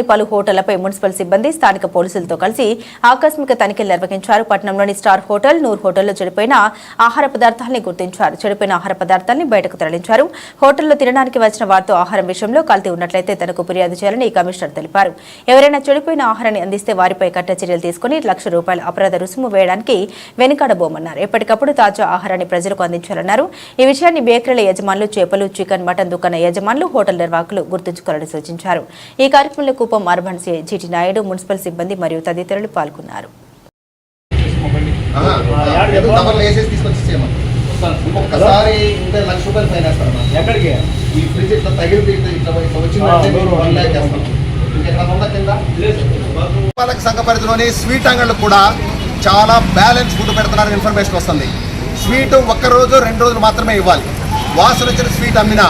పలు హోటళ్ళపై మున్సిపల్ సిబ్బంది స్థానిక పోలీసులతో కలిసి ఆకస్మిక తనిఖీలు నిర్వహించారు. పట్టణంలోని స్టార్ హోటల్ నూర్ హోటల్లో చెడిపోయిన ఆహార పదార్థాలని గుర్తించారు. చెడిపోయిన ఆహార పదార్థాలని బయటకు తరలించారు. హోటల్లో తినడానికి వచ్చిన వారితో ఆహారం విషయంలో కల్తీ ఉన్నట్లయితే తనకు ఫిర్యాదు చేయాలని కమిషనర్ తెలిపారు. ఎవరైనా చెడిపోయిన ఆహారాన్ని అందిస్తే వారిపై కట్ట చర్యలు తీసుకుని లక్ష రూపాయల అపరాధ రుసుము వేయడానికి వెనుకాడబోమన్నారు ఎప్పటికప్పుడు తాజా ఆహారాన్ని ప్రజలకు అందించాలన్నారు. ఈ విషయాన్ని బేకరీల యజమానులు చేపలు చికెన్ మటన్ దుకాణ యజమానులు హోటల్ నిర్వాహకులు గుర్తుంచుకోవాలని సూచించారు. ఈ కార్యక్రమంలో Kuppam urban GT Naidu municipal సిబ్బంది మరియు తదితరులు పాల్గొన్నారు. ఒక్కసారి లక్ష రూపాయలు ఫైన్ వేస్తారమ్మా ఎక్కడికి? ఈ ఫ్రిడ్జ్ ఇట్లా ఇట్లా ఇట్లా వన్. ల్యాక్ వేస్తాం. పాలక సంఘ పరిధిలోని స్వీట్ అంగళ్ళు కూడా చాలా బ్యాలెన్స్ ఫుడ్ పెడుతున్నారని ఇన్ఫర్మేషన్ వస్తుంది. స్వీట్ ఒక్క రోజు రెండు రోజులు మాత్రమే ఇవ్వాలి. వాసన వచ్చిన స్వీట్ అమ్మినా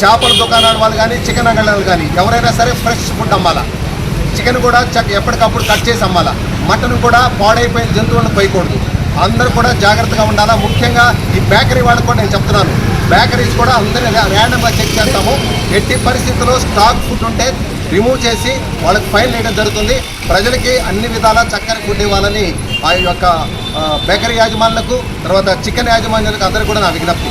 చేపల దుకాణాల వాళ్ళు కానీ చికెన్ అంగళాలు కానీ ఎవరైనా సరే ఫ్రెష్ ఫుడ్ అమ్మాలా? చికెన్ కూడా చక్క ఎప్పటికప్పుడు కట్ చేసి అమ్మాలా? మటన్ కూడా పాడైపోయిన జంతువులను పోయకూడదు అందరూ కూడా జాగ్రత్తగా ఉండాలా? ముఖ్యంగా ఈ బేకరీ వాళ్ళకు కూడా నేను చెప్తున్నాను. బేకరీస్ కూడా అందరినీ ర్యాండమ్గా చెక్ చేస్తాము. ఎట్టి పరిస్థితుల్లో స్టాక్ ఫుడ్ ఉంటే రిమూవ్ చేసి వాళ్ళకి ఫైన్ వేయడం జరుగుతుంది. ప్రజలకి అన్ని విధాలా చక్కని ఫుడ్ ఇవ్వాలని ఆ యొక్క బేకరీ యాజమాన్యులకు తర్వాత చికెన్ యాజమాన్యులకు అందరికీ కూడా నా విజ్ఞప్తి.